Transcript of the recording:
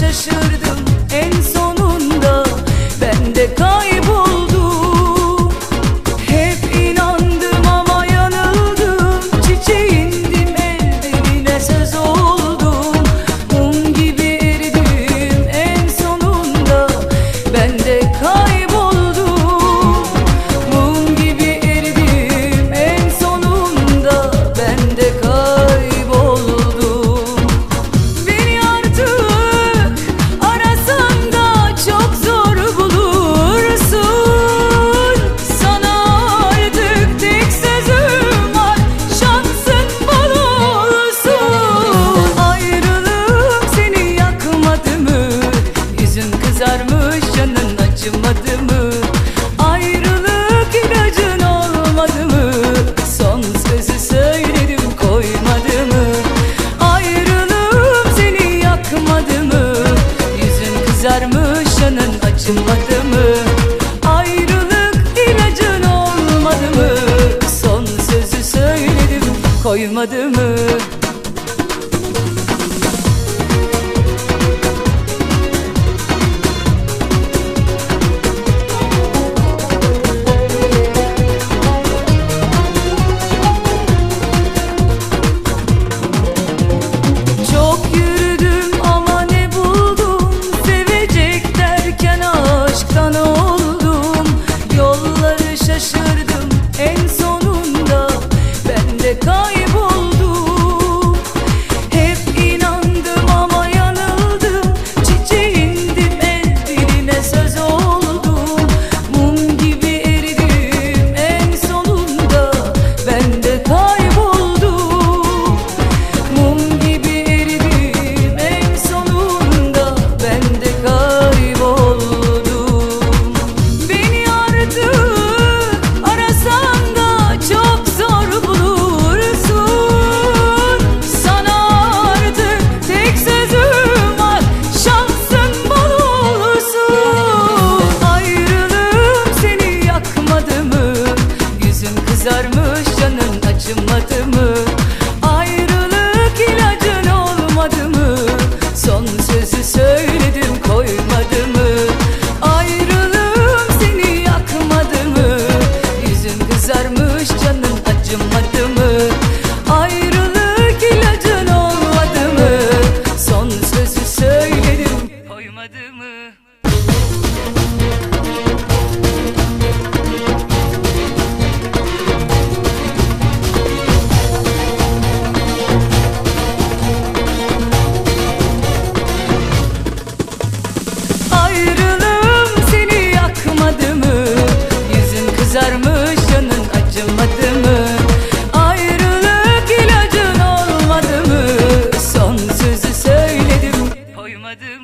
deixa chorar. acımadı mı? Ayrılık ilacın olmadı mı? Son sözü söyledim koymadı mı? En sonunda ben de kay Zarmış canın acımadı mı? Ayrılık ilacın olmadı mı? Son sözü söyledim koymadı mı? Ayrılığım seni yakmadı mı? Yüzüm kızarmış ayrılmadı mı? Ayrılık ilacın olmadı mı? Son sözü söyledim koymadım